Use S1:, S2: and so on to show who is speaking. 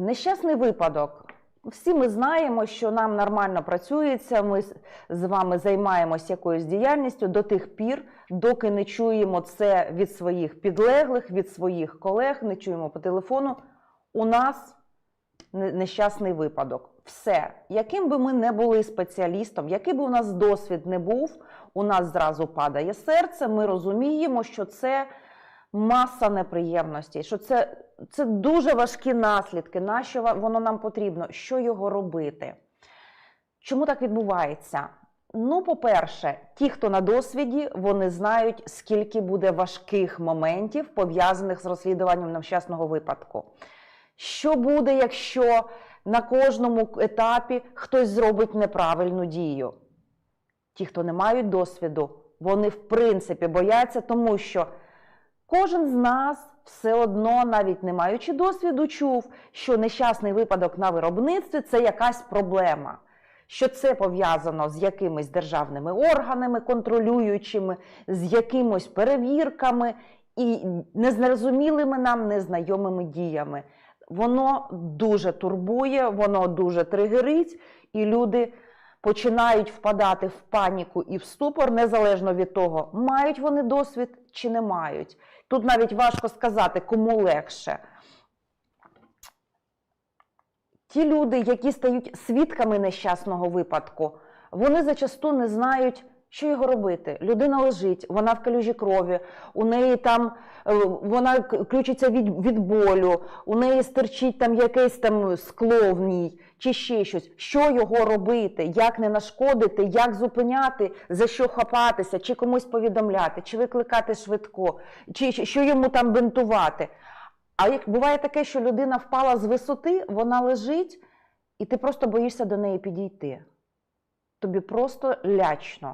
S1: Нещасний випадок. Всі ми знаємо, що нам нормально працюється. Ми з- вами займаємося якоюсь діяльністю до тих пір, доки не чуємо це від своїх підлеглих, від своїх колег, не чуємо по телефону. У нас нещасний випадок. Все, яким би ми не були спеціалістом, який би у нас досвід не був, у нас зразу падає серце. Ми розуміємо, що це маса неприємностей, що це, це дуже важкі наслідки. Нащо ва- воно нам потрібно? Що його робити? Чому так відбувається? Ну, по-перше, ті, хто на досвіді, вони знають, скільки буде важких моментів пов'язаних з розслідуванням нещасного випадку. Що буде, якщо на кожному етапі хтось зробить неправильну дію? Ті, хто не мають досвіду, вони в принципі бояться, тому що кожен з нас все одно, навіть не маючи досвіду, чув, що нещасний випадок на виробництві це якась проблема. Що це пов'язано з якимись державними органами, контролюючими, з якимось перевірками і незрозумілими нам незнайомими діями. Воно дуже турбує, воно дуже тригерить, і люди починають впадати в паніку і в ступор, незалежно від того, мають вони досвід чи не мають. Тут навіть важко сказати, кому легше. Ті люди, які стають свідками нещасного випадку, вони зачасту не знають, що його робити. Людина лежить, вона в калюжі крові, у неї там е, вона ключиться від, від болю, у неї стирчить там якесь там скло в ній, чи ще щось. Що його робити, як не нашкодити, як зупиняти, за що хапатися, чи комусь повідомляти, чи викликати швидко, чи- що йому там бинтувати. А як буває таке, що людина впала з висоти, вона лежить, і ти просто боїшся до неї підійти. Тобі просто лячно.